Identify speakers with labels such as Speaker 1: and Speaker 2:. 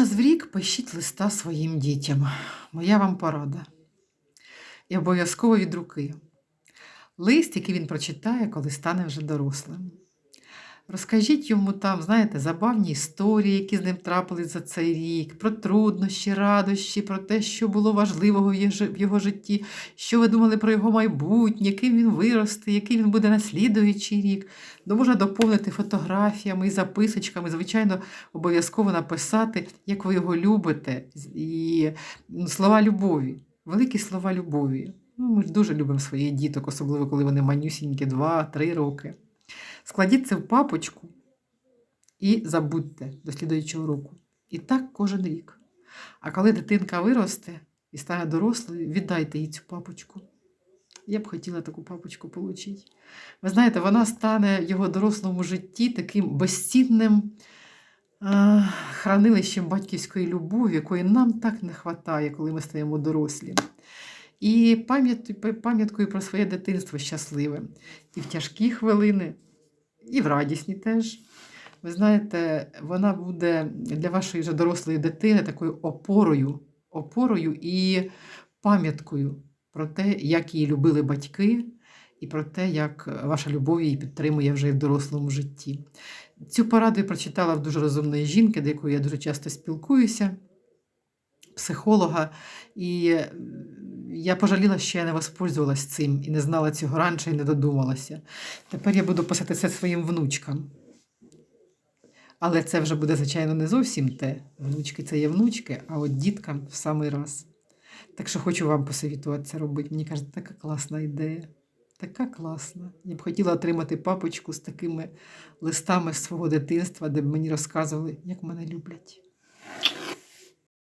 Speaker 1: Раз в рік пишіть листа своїм дітям. Моя вам порада. І обов'язково від руки. Лист, який він прочитає, коли стане вже дорослим. Розкажіть йому там, знаєте, забавні історії, які з ним трапились за цей рік, про труднощі, радощі, про те, що було важливого в його житті, що ви думали про його майбутнє, яким він виросте, який він буде на слідуючий рік. Ну, можна доповнити фотографіями і записочками. Звичайно, обов'язково написати, як ви його любите, і ну, слова любові, великі слова любові. Ну, ми ж дуже любимо своїх діток, особливо коли вони манюсінькі, 2-3 роки. Складіть це в папочку і забудьте до слідуючого року. І так кожен рік. А коли дитинка виросте і стане дорослою, віддайте їй цю папочку. Я б хотіла таку папочку отримати. Ви знаєте, вона стане в його дорослому житті таким безцінним е, хранилищем батьківської любові, якої нам так не вистачає, коли ми стаємо дорослі. І пам'ят- пам'яткою про своє дитинство щасливе. І в тяжкі хвилини, і в радісні теж. Ви знаєте, вона буде для вашої вже дорослої дитини такою опорою, опорою і пам'яткою про те, як її любили батьки, і про те, як ваша любов її підтримує вже в дорослому житті. Цю пораду я прочитала в дуже розумної жінки, до якої я дуже часто спілкуюся, психолога. І я пожаліла, що я не воспользувалась цим і не знала цього раніше і не додумалася. Тепер я буду писати це своїм внучкам. Але це вже буде, звичайно, не зовсім те. Внучки це є внучки, а от діткам в самий раз. Так що хочу вам посовітувати це робити. Мені кажуть, така класна ідея. Така класна. Я б хотіла отримати папочку з такими листами з свого дитинства, де б мені розказували, як мене люблять.